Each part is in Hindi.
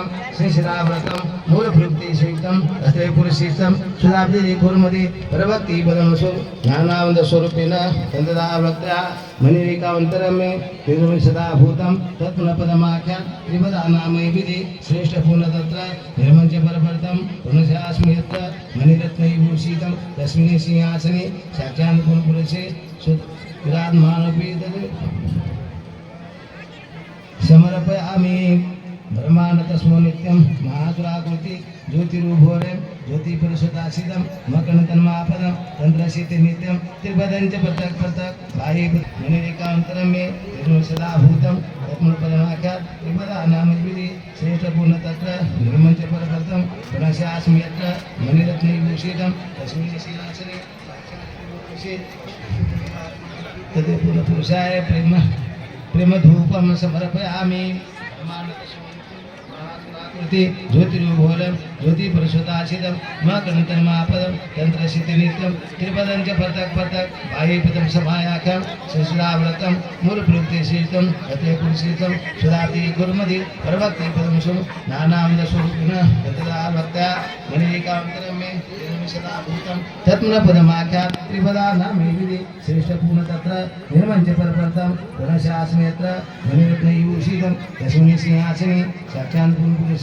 समायाख्यां श्रीशिराव्रतं मूलभृक्तिसहितं तत्रे पुरुषितं सुधाब्धिरेखुर्मदि परभक्तिपदमसु ज्ञानानन्दस्वरूपेण तन्ददावक्त्या मणिरेकावन्तरं मे तिरुविंशदाभूतं तत्पुनपदमाख्या त्रिपदा नामै विधि श्रेष्ठपूर्ण तत्र निर्मञ्च परभर्तं पुनशास्मि यत्र मणिरत्नैभूषितं तस्मिन् सिंहासने साक्षात् पुरुषे विरात्मानपि तद् समर्पयामि। ब्रह्माण्ड तस्मो नित्यं महासुराकृति ज्योतिरूभोरे ज्योतिपरिषदासिदं मकणतन्मापदं तन्त्रशीते नित्यं त्रिपदं च पृथक् पृथक् बाह्ये मणिरेकान्तरं मे निर्मसदाभूतं रत्नपदमाख्यात् त्रिपदा नाम विधि श्रेष्ठपूर्ण तत्र निर्मञ्च परकर्तं पुनशास्मि यत्र मणिरत्नैभूषितं तस्मिन् सिंहासने तद् पुनपुरुषाय प्रेम प्रेमधूपं समर्पयामि। कृति ज्योतिरूभोलं ज्योतिपरिशुदाशिदं मकणतन्मापदं तन्त्रसिद्धिनित्यं त्रिपदं च पृथक् पृथक्, बाह्यपदं समायाखं शिशिराव्रतं मूलप्रयुक्तिशीतं तत्र पुरुषितं सुराति गुरुमदि परभक्तिपदं सुं नानाविधस्वरूपिणः ततदा भक्त्या मणिकान्तरं मे सदा भूतं तत्मनपदमाख्यात् त्रिपदा नामे विधि श्रेष्ठपूर्ण तत्र निर्मञ्च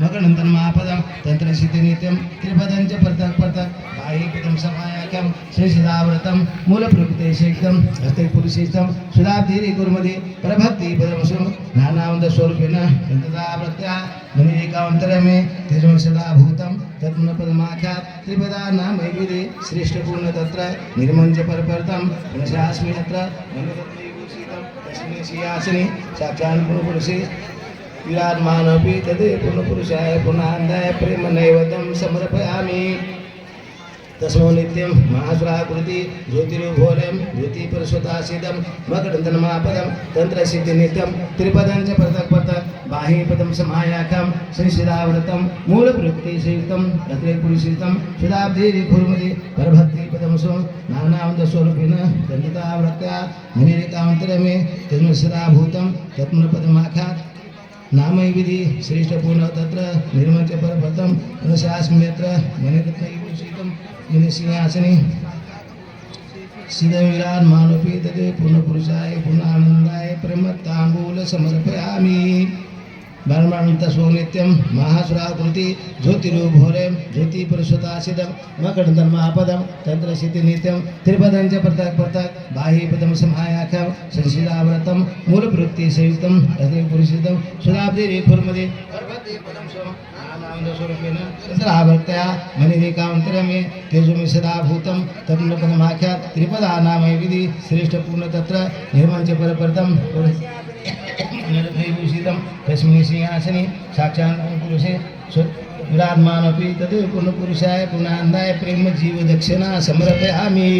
महासुराकृति ज्योतिरूभोरं ज्योतिपरिस्वताचिदं मकरनन्दन्मापदं तन्त्रसिद्धिनित्यं त्रिपदं च पृथक् पृथक् बाह्यपदं समायाख्यं श्रीशिदाव्रतं मूलप्रकृतेशेक्तं हस्ते पुरुषेष्ठं सुधाब्धिरिकुर्मदि परभक्तिपदं सुं नानावन्दस्वरूपेण तन्तदावृत्या मणिरेकान्तरमे तिरुवंशदाभूतं तत्पुनपदमाख्यात् त्रिपदा नाम विधि श्रेष्ठपूर्ण तत्र निर्मञ्च परपर्तं पुनशास्मि यत्र मणिरत्नैभूषितं तस्मिन् सिंहासने साक्षात् पुनपुरुषे विराट्मानपि तद् पुनपुरुषाय पुनान्दाय प्रेमनैवतं समर्पयामि। तस्मो नित्यं महासुराकृति ज्योतिरूभोरं ज्योतिपरिश्वतासिदं मकरन्दन्मापदं तन्त्रसिद्धिनित्यं त्रिपदं च पृथक् पृथक् बाह्यपदं समायाखं श्रीशिराव्रतं मूलप्रयुक्तिसयुक्तं तत्रे पुरुषितं सुधाब्धिरिभुर्मदि परभक्तिपदं स्वं नानावन्दस्वरूपिण दण्डितावृत्या मणिरेकान्तरमे तस्मै सदाभूतं तत्मपदमाखात् नामै विधि श्रेष्ठपूर्ण तत्र निर्मञ्च परपदं रसास्म्यत्र मणिरत्नैभूषितं मुनिसिंहासने सिद्धविराट मानवी तदे पुनपुरुषाय पुनानन्दाय प्रमत्ताम्बूल समर्पयामि ब्रह्माण्डस्वो नित्यं महासुराकृति ज्योतिरूभोरं ज्योतिपरिश्वतासिदं मकरन्दन्मापदं तन्त्रसिद्धिनित्यं त्रिपदं च पृथक् पृथक् बाह्यपदं समायाखं संशिलाव्रतं मूलप्रवृत्तिसयुक्तं तदेव पुरुषितं सुराब्धिरेखुर्मदे स्वं नानानन्दस्वरूपेण तत्रावर्तया मणिरेकान्तरमे तेजोमि सदा विधि श्रेष्ठपूर्ण तत्र निर्मञ्च परपर्तं निर्भयभूषितं तस्मिन् सिंहासने साक्षात् पुरुषे विरात्मानपि तद् पुनपुरुषाय पुनान्दाय प्रेमजीवदक्षिणा समर्पयामि।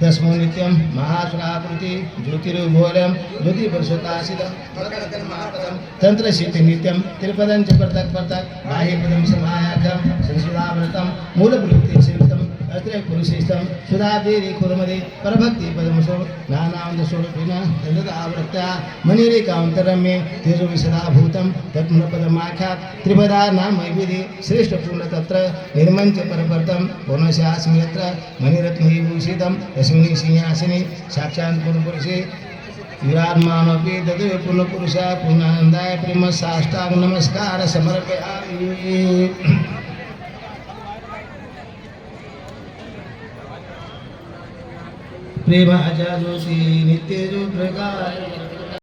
तस्मो नित्यं महासुराकृति ज्योतिरुभोरं ज्योतिपरिशुतासितं महापदं तन्त्रशीतिनित्यं त्रिपदं च पृथक् पृथक् बाह्यपदं समायाखं संशिलाव्रतं मूलप्रवृत्तिसेवितं अत्र पुरुषेष्ठं सुधादेरीकुर्मदे परभक्तिपदमसो नानान्दस्वरूपिण तददावृत्या मणिरेकान्तरं मे तेजोविशदाभूतं तत्मपदमाख्यात् त्रिपदा नाम विधि श्रेष्ठपूर्ण तत्र निर्मञ्च परपर्तं पुनशास्मि यत्र मणिरत्नैभूषितं तस्मिन् सिंहासने साक्षात् पुरुषे विराट्मानपि तद् पुनपुरुषः पुनन्दाय प्रेम साष्टाङ्ग नमस्कार समर्पयामि। प्रेम ज्योति नित्य जो प्रकाश।